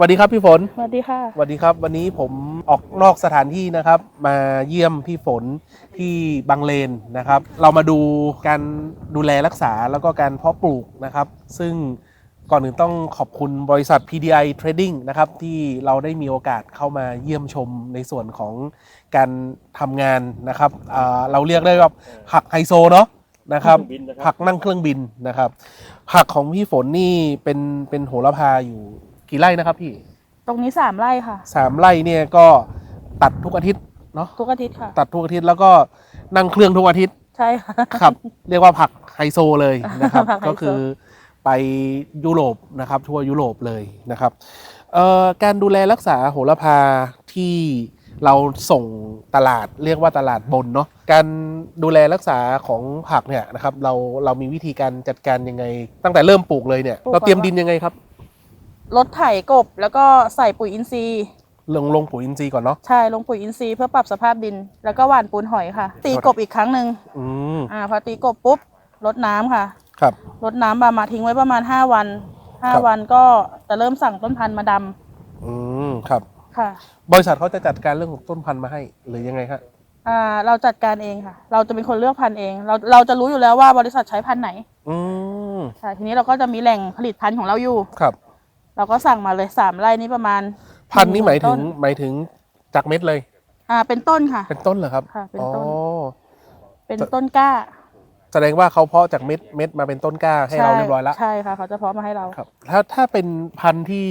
สวัสดีครับพี่ฝนสวัสดีค่ะสวัสดีครับ วันนี้ผมออกนอกสถานที่นะครับ มาเยี่ยมพี่ฝนที่บางเลนนะครับ เรามาดูการดูแลรักษาแล้วก็การเพาะปลูกนะครับ ซึ่งก่อนอื่นต้องขอบคุณบริษัท PDI Trading นะครับที่เราได้มีโอกาสเข้ามาเยี่ยมชมในส่วนของการทำงานนะครับอ่าเราเรียกได้ว่าผักไฮโซเนาะนะครับเครื่องบินนะครับผักนั่งเครื่องบินนะครับผักของพี่ฝนนี่เป็นเป็นโหระพาอยู่ กี่ไร่นะครับพี่ตรงนี้สามไร่ค่ะ สามไร่เนี่ยก็ตัดทุกอาทิตย์เนาะทุกอาทิตย์ค่ะ ตัดทุกอาทิตย์แล้วก็นั่งเครื่องทุกอาทิตย์ใช่ค่ะ ครับ เรียกว่าผักไฮโซเลยนะครับ ผักไฮโซ ก็คือไปยุโรปนะครับทั่วยุโรปเลยนะครับเอ่อการดูแลรักษาโหระพาที่เราส่งตลาดเรียกว่าตลาดบนเนาะการดูแลรักษาของผักเนี่ยนะครับเราเรามีวิธีการจัดการยังไง ตั้งแต่เริ่มปลูกเลยเนี่ยเราเตรียมดินยังไงครับ รถไถกบแล้วก็ใส่ปุ๋ยอินทรีย์ ลงลงปุ๋ยอินทรีย์ก่อนเนาะ ใช่ลงปุ๋ยอินทรีย์เพื่อปรับสภาพดิน แล้วก็หว่านปูนหอยค่ะ ตีกบอีกครั้งหนึ่งอืม อ่าพอตีกบปุ๊บรดน้ำค่ะครับ รดน้ำประมาณทิ้งไว้ประมาณ 5 วัน ครับ 5 วันก็จะเริ่มสั่งต้นพันธุ์มาดำอืม ครับ ค่ะบริษัทเขาจะจัดการเรื่องของต้นพันธุ์มาให้หรือยังไงครับอ่าเราจัดการเองค่ะ เราจะเป็นคนเลือกพันธุ์เอง เราเราจะรู้อยู่แล้วว่าบริษัทใช้พันธุ์ไหนอืมใช่ทีนี้เราก็จะมีแหล่งผลิตพันธุ์ของเราอยู่ ครับ เราก็สั่งมาเลยสามไร่นี้ประมาณพันธุ์นี่หมายถึต้งหมายถึงจากเม็ดเลย อ่า เป็นต้นค่ะ เป็นต้นเหรอครับค่ะเป็นอ๋อต้นเป็นต้นกล้าแสดงว่าเขาเพาะจากเม็ดเม็ดมาเป็นต้นกล้าให้เราเรียบร้อยแล้วใช่ค่ะเขาจะเพาะมาให้เราครับ ถ้าถ้าเป็นพันธุ์ที่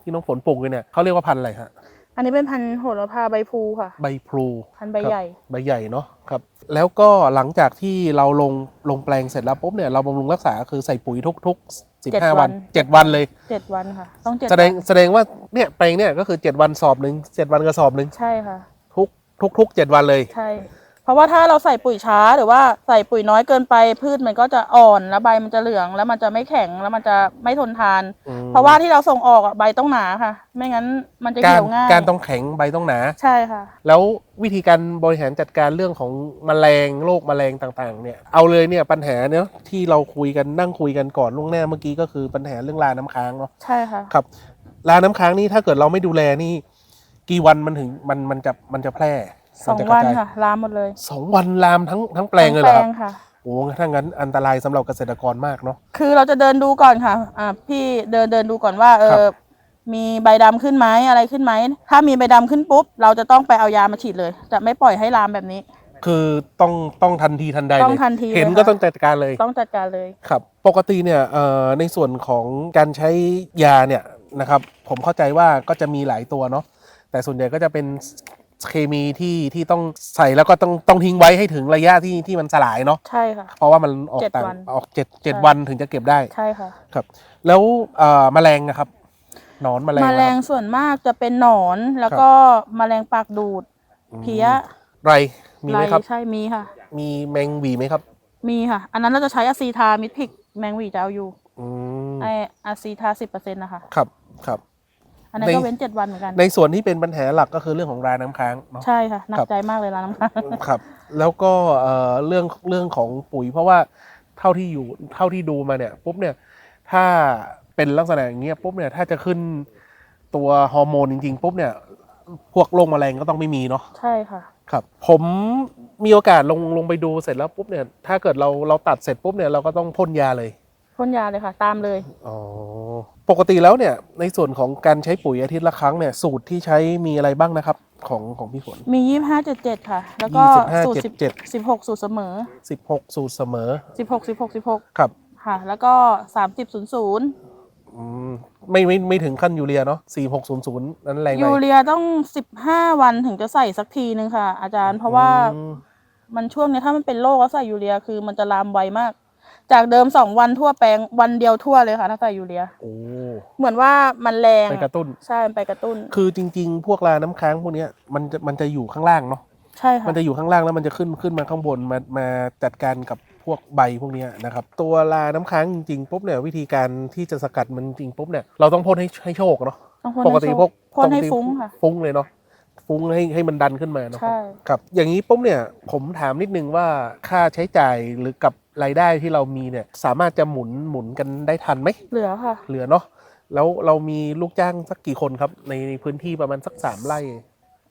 ที่น้องฝนปลูกอยู่เนี่ยเขาเรียกว่าพันธุ์อะไรฮะ อันนี้เป็นพันธุ์โหระพาใบพลูค่ะ ใบพลูพันธุ์ใบใหญ่ ใบใหญ่เนาะครับ แล้วก็หลังจากที่เราลงลงแปลงเสร็จแล้วปุ๊บเนี่ยเราบำรุงรักษาคือใส่ปุ๋ยทุกทุกสิบเจ็ดห้าวัวันนเจ็ดวันเลย เจ็ดวันค่ะ ต้องเจ็ดแสดงวันแสดงว่าเนี่ยแปลงเนี่ยก็คือเจ็ดวันสอบหนึ่งเจ็ดวันกระสอบหนึ่งใช่ค่ะ ทุกทุกทุกเจ็ดวันเลย ใช่เพ ราะว่าถ้าเราใส่ปุ๋ยช้าหรือว่าใส่ปุ๋ยน้อยเกินไปพืชมันก็จะอ่อนแล้วใบมันจะเหลือง แล้วมันจะไม่แข็งแล้วมันจะไม่ทนทาน อืมเพราะว่าที่เราส่งออกอะใบต้องหนาค่ะ ไม่งั้นมันจะกาเหี่รยวง่ายการต้องแข็งใบต้องหนา ใช่ค่ะ แล้ววิธีการบริหารจัดการเรื่องของแมลงโรคแมลงต่างๆ เนี่ยเอาเลยเนี่ยปัญหาเนาะที่เราคุยกันนั่งคุยกันก่อนล่วงหน้าเมื่อกี้ก็คือปัญหาเรื่องลาน้ำค้างเนาะใช่ค่ะ ครับลาน้ำค้างนี่ถ้าเกิดเราไม่ดูแลนี่ กี่วันมันถึงมันมันจะมันจะแพร่ สองมัจะกรวันจายค่ะลามหมดเลยสองวันลามทั้งทั้งแปลงเลยเหรอครับทั้งแปลงค่ะโอ้ถ้างั้นอันตรายสำหรับเกษตรกรมากเนาะคือเราจะเดินดูก่อนค่ะอ่าพี่เดินเดินดูก่อนว่าเอครัอบมีใบดำขึ้นไหมอะไรขึ้นไหมถ้ามีใบดำขึ้นปุ๊บ เราจะต้องไปเอายามาฉีดเลย จะไม่ปล่อยให้ลามแบบนี้ คือต้องต้องทันทีทันใดต้องเลยทันทีเห็นเลยก็ค่ะต้องจัดการเลยต้องจัดการเลยครับ ปกติเนี่ยเอ่อในส่วนของการใช้ยาเนี่ยนะครับ ผมเข้าใจว่าก็จะมีหลายตัวเนาะแต่ส่วนใหญ่ก็จะเป็น เคมีที่ที่ต้องใส่แล้วก็ต้องต้องทิ้งไว้ให้ถึงระยะที่ที่มันสลายเนาะใช่ค่ะ เพราะว่ามันออกเจ็ดต่างวัน ออกเจ็ดเจ็ดใช่วันถึงจะเก็บได้ใช่ค่ะ ครับ แล้วเอ่อแมลงนะครับหนอนแมลงแมลงนะครับส่วนมากจะเป็นหนอนแล้วก็แมลงปากดูดเพี้ยไรมีไหมครับ ใช่มีค่ะ มีแมงหวีไหมครับมีค่ะ อันนั้นเราจะใช้อะซีทามิดพิกแมงหวีจะเอาอยู่อืมไออะซีทาสิบเปอร์เซ็นต์นะคะ ครับครับ อันนั้นในก็เว้นเจ็ดวันเหมือนกัน ในส่วนที่เป็นปัญหาหลักก็คือเรื่องของราน้ำค้างเนาะใช่ค่ะหนัครักบใจมากเลยร้านน้ำค้างครับแล้วก็เอ่อเรื่องเรื่องของปุ๋ย เพราะว่าเท่าที่อยู่เท่าที่ดูมาเนี่ยปุ๊บเนี่ยถ้าเป็นลักษณะอย่างเงี้ยปุ๊บเนี่ยถ้าจะขึ้นตัวฮอร์โมนจริงๆปุ๊บเนี่ยพวกโรคแมลงก็ต้องไม่มีเนาะใช่ค่ะครับ ผมมีโอกาสลงลงไปดูเสร็จแล้วปุ๊บเนี่ยถ้าเกิดเราเราตัดเสร็จปุ๊บเนี่ยเราก็ต้องพ่นยาเลย พ่นยาเลยค่ะ ตามเลย อ๋อปกติแล้วเนี่ยในส่วนของการใช้ปุ๋ยอาทิตย์ละครั้งเนี่ยสูตรที่ใช้มีอะไรบ้างนะครับของของพี่ฝน มียี่ห้าเจ็ดเจ็ดค่ะ แล้วก็25สูตรสิบ77สิบหกสูตรเสมอ16 สูตรเสมอสิบหกสิบหกสิบหกครับค่ะ แล้วก็สามสิบศูนย์ศูนย์อืมไม่ไม่ไม่ถึงขั้นยูเรียเนาะสี่หกศูนย์ศูนย์นั้นแรงไหมยูเรียต้องสิบห้าวันถึงจะใส่สักทีนึงค่ะ อาจารย์เพราะว่าอืมมันช่วงเนี้ยถ้ามันเป็นโรคแล้วใส่ยูเรียคือมันจะลามไวมาก จากเดิมสองวันทั่วแปลงวันเดียวทั่วเลยค่ะ ถ้าใส่ยูเรีย โอ้เหมือนว่ามันแรงไปกระตุ้น ใช่มันไปกระตุ้น คือจริง ๆ พวกราน้ำค้างพวกเนี้ยมันจะมันจะอยู่ข้างล่างเนาะใช่ค่ะมันจะอยู่ข้างล่างแล้วมันจะขึ้นขึ้นมาข้างบนมามาจัดการกับพวกใบพวกเนี้ยนะครับ ตัวราน้ำค้างจริงๆปุ๊บเนี่ยวิธีการที่จะสกัดมันจริงปุ๊บเนี่ยเราต้องพ่นให้ให้โชคเนาะต้องพ่นปกติให้พวกพ่นให้ปกติฟุ้งค่ะ ฟุ้งเลยเนาะ ฟุ้งให้ให้มันดันขึ้นมาเนาะใช่ ครับ อย่างนี้ปุ๊บเนี่ยผมถามนิดนึงว่าค่าใช้จ่ายหรือกับรายได้ที่เรามีเนี่ยสามารถจะหมุนหมุนกันได้ทันไหมเหลือค่ะ เหลือเนาะแล้วเรามีลูกจ้างสักกี่คนครับในพื้นที่ประมาณสักสามไร่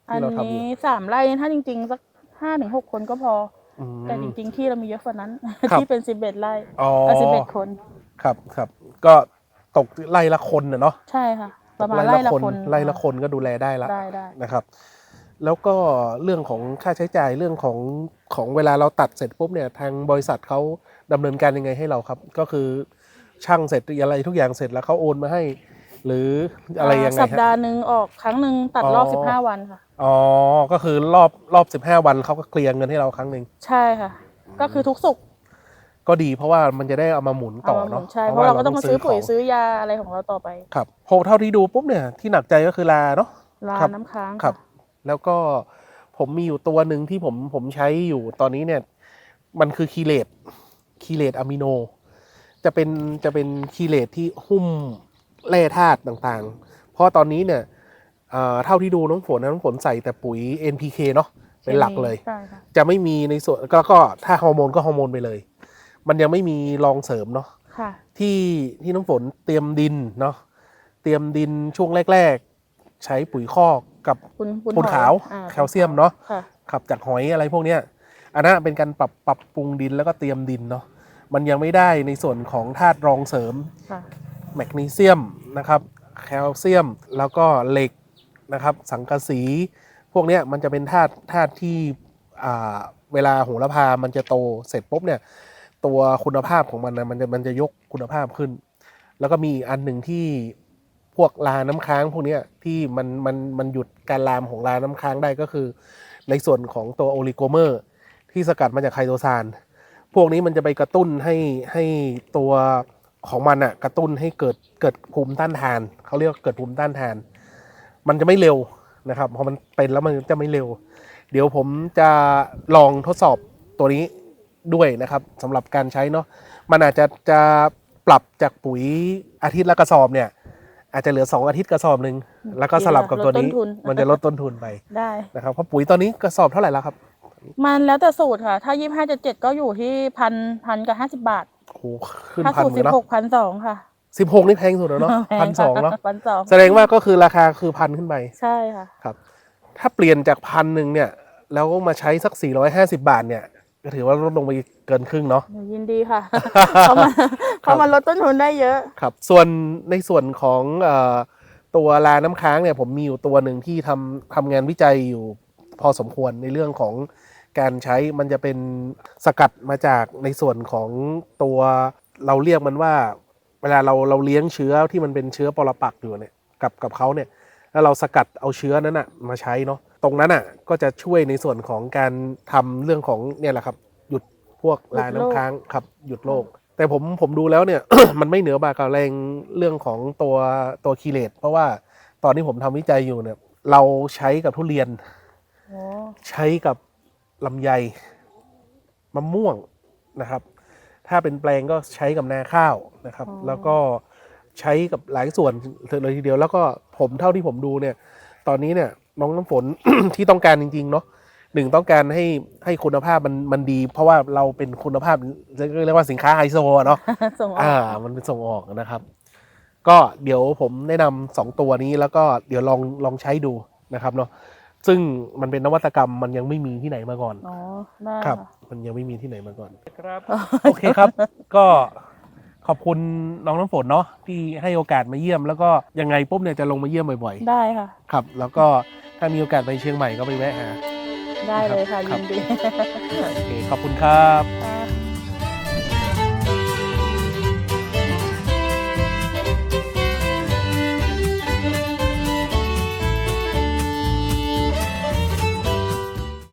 อัที่นเราทำอยู่ นี้สามไร่ถ้าจริง ๆ สักห้าถึงหกคนก็พออืมอแต่จริง ๆ ที่เรามีเยอะกว่านั้น ครับ ที่เป็นสิบเอ็ดไร่อ๋อสิบเอ็ดคน ครับครับก็ตกไร่ละคนนะเนาะ ใช่ค่ะ ประมาณไร่ละคนไร่ละคนก็ดูแลได้ละได้ได้นะครับ แล้วก็เรื่องของค่าใช้จ่ายเรื่องของของเวลาเราตัดเสร็จปุ๊บเนี่ยทางบริษัทเขาดำเนินการยังไงให้เราครับ ก็คือช่างเสร็จอะไรทุกอย่างเสร็จแล้วเขาโอนมาให้ หรืออะไรยังไงสัปฮะดาห์หนึ่งออกครั้งหนึ่งตัดรอบอ๋อสิบห้าวันค่ะอ๋อก็คือรอบรอบสิบห้าวันเขาก็เคลียร์เงินให้เราครั้งหนึ่งใช่ค่ะ ก็คือทุกสุกร์ ก็ดีเพราะว่ามันจะได้เอามาหมุนเอาต่อมาหมุเนาะนใช่เพราะเราก็ต้องมาซื้อปุ๋ยขงซื้อยาอะไรของเราต่อไปครับโหเท่าที่ดูปุ๊บเนี่ยที่หนักใจก็คือลาเนาะลาครับน้ำค้างครับะแล้วก็ผมมีอยู่ตัวหนึ่งที่ผมผมใช้อยู่ตอนนี้เนี่ย มันคือคีเลตคีเลตอะมิโน จะเป็นจะเป็นคีเลตที่หุ้มแร่ธาตุต่างๆ เพราะตอนนี้เนี่ยเอ่อเท่าที่ดูน้องฝนนะน้องฝนใส่แต่ปุ๋ย NPK เนาะเป็นหลักเลยใช่ค่ะจะไม่มีในส่วนก็ก็ถ้าฮอร์โมนก็ฮอร์โมนไปเลย มันยังไม่มีรองเสริมเนาะค่ะที่ที่น้ำฝนเตรียมดินเนาะเตรียมดินช่วงแรก ๆ ใช้ปุ๋ยคอกกับปุนปูนขาวอ่แคลเซียมเนาะค่ะขับจากหอยอะไรพวกเนี้ยอันนั้นเป็นการปรับปรับปรุงดินแล้วก็เตรียมดินเนาะมันยังไม่ได้ในส่วนของธาตุรองเสริม ค่ะแมกนีเซียมนะครับแคลเซียมแล้วก็เหล็กนะครับสังกะสี พวกเนี้ยมันจะเป็นธาตุธาตุที่อ่าเวลาโหระพามันจะโตเสร็จปุ๊บเนี่ย ตัวคุณภาพของมันนะมันจะมันจะยกคุณภาพขึ้น แล้วก็มีอันหนึ่งที่พวกลาน้ำค้างพวกนี้ที่มันมันมันหยุดการลามของลาน้ำค้างได้ก็คือ ในส่วนของตัวโอลิโกเมอร์ ที่สกัดมาจากไคโตซานพวกนี้มันจะไปกระตุ้นให้ให้ตัวของมันอะกระตุ้นให้เกิดเกิดภูมิต้านทานเขาเรียกเกิดภูมิต้านทาน มันจะไม่เร็วนะครับพอมันเป็นแล้วมันจะไม่เร็ว เดี๋ยวผมจะลองทดสอบตัวนี้ ด้วยนะครับสำหรับการใช้เนาะมันอาจจะจะปรับจากปุ๋ยอาทิตย์ละกระสอบเนี่ย อาจจะเหลือ 2 อาทิตย์กระสอบหนึ่งแล้วก็สลับกับตัวนี้ ลดต้นทุน มันจะลดต้นทุนไปได้นะครับเพราะปุ๋ยตอนนี้กระสอบเท่าไหร่แล้วครับมันแล้วแต่สูตรค่ะ ถ้ายี่ห้าเจ็ดเจ็ดก็อยู่ที่พันพันกับห้าสิบบาท โอ้โหขึ้นถ้าพันสูตรเลสิยบเนาะหกพันสองค่ะสิบหกนี่แพงสุดแล้วเนาะแพงพันสองเนาะพันสองแสดงว่าก็คือราคาคือพันขึ้นไป ใช่ค่ะครับถ้าเปลี่ยนจากพันหนึ่งเนี่ยแล้วก็มาใช้สัก 450 บาทเนี่ย ก็ถือว่าลดลงไปเกินครึ่งเนาะหนูยินดีค่ะ เขามาเขามาลดต้นทุนได้เยอะครับ ส่วนในส่วนของเออตัวลาน้ำค้างเนี่ยผมมีอยู่ตัวหนึ่งที่ทำทำงานวิจัยอยู่พอสมควรในเรื่องของการใช้มันจะเป็นสกัดมาจากในส่วนของตัวเราเรียกมันว่า เวลาเราเราเลี้ยงเชื้อที่มันเป็นเชื้อปรปักษ์อยู่เนี่ยกับกับเขาเนี่ย แล้วเราสกัดเอาเชื้อนั้นอะมาใช้เนาะ ตรงนั้นอะก็จะช่วยในส่วนของการทำเรื่องของเนี่ยแหละครับ หยุดพวกลายน้ำค้างครับหยุดโรคแต่ผมผมดูแล้วเนี่ย มันไม่เหนือบากาแรงเรื่องของตัวตัวคีเลตเพราะว่าตอนที่ผมทำวิจัยอยู่เนี่ย เราใช้กับทุเรียนโอ้ใช้กับลำไยมะม่วงนะครับ ถ้าเป็นแปลงก็ใช้กับนาข้าวนะครับ แล้วก็ใช้กับหลายส่วนเลยทีเดียว แล้วก็ผมเท่าที่ผมดูเนี่ย ตอนนี้เนี่ย น้องน้ำฝน ที่ต้องการจริง ๆ เนาะหนึ่งต้องการให้ให้คุณภาพมันมันดี เพราะว่าเราเป็นคุณภาพเรียกว่าสินค้าไฮโซอะเนาะส่งอออ่ากมันเป็นส่งออกนะครับ ก็เดี๋ยวผมแนะนำสองตัวนี้แล้วก็เดี๋ยวลองลองใช้ดูนะครับเนาะซึ่งมันเป็นนวัตกรรมมันยังไม่มีที่ไหนมาก่อนอ๋อได้ครับค่ะมันยังไม่มีที่ไหนมาก่อนครับโอเคครับ ก็ขอบคุณน้องน้ำฝนเนาะที่ให้โอกาสมาเยี่ยม แล้วก็ยังไงปุ๊บเนี่ยจะลงมาเยี่ยมบ่อยได้ค่ะๆครับ แล้วก็ ถ้ามีโอกาสไปเชียงใหม่ก็ไปแวะหาได้เลยค่ะครัยิบนดี โอเคขอบคุณครับค่ะ